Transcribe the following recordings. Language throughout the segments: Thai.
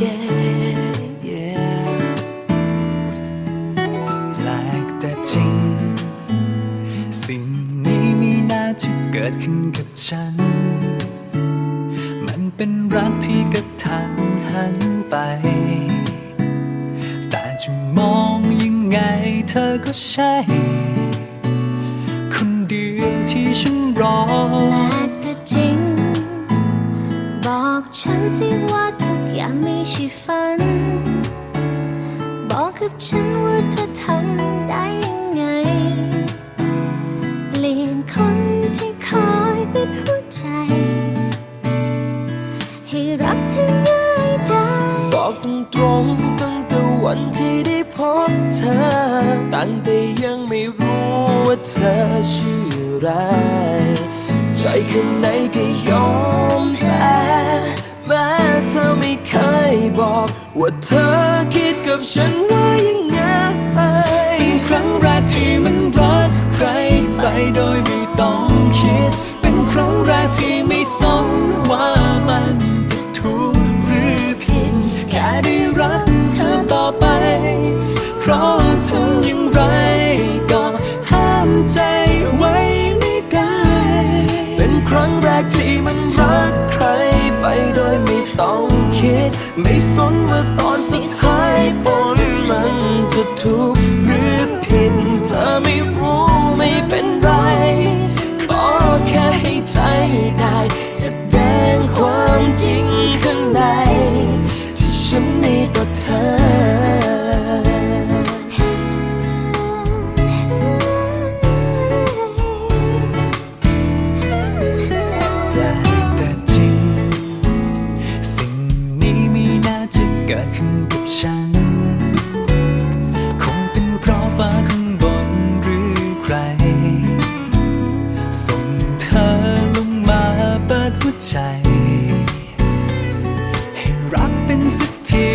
yeah yeah แปลกแต่จริง สิ่งนี้ไม่น่าจะเกิดขึ้นกับฉัน มันเป็นรักที่กระทันหันไป แต่จะมองยังไงเธอก็ใช่ คนเดียวที่ฉันรอแปลกแต่จริง บอกฉันสิว่า อยางม่ช่ฝัน บอกกับฉันว่าเธอทำได้ยังไง เปลี่ยนคนที่คอยปิดหัวใจ ให้รักเธอง่ายได้ บอกตรงๆตั้งแต่วันที่ได้พบเธอ ตั้งแต่ยังไม่รู้ว่าเธอชื่ออะไร ใจข้างในก็ยอม ว่าเธอคิดกับฉันว่ายังไงเป็นครั้งแรกที่มันรักใครไปโดยไม่ต้องคิด คิด ไม่สนว่าตอนสุดท้ายผนมันจะทุกข์ ใจ ให้รักเป็นสักที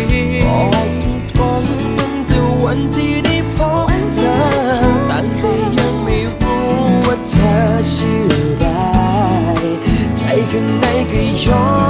อกตรงตั้งแต่วันที่ได้พบเธอตั้งแต่ยังไม่รู้ว่าเธอชื่ออะไร ใจข้างในก็ยอม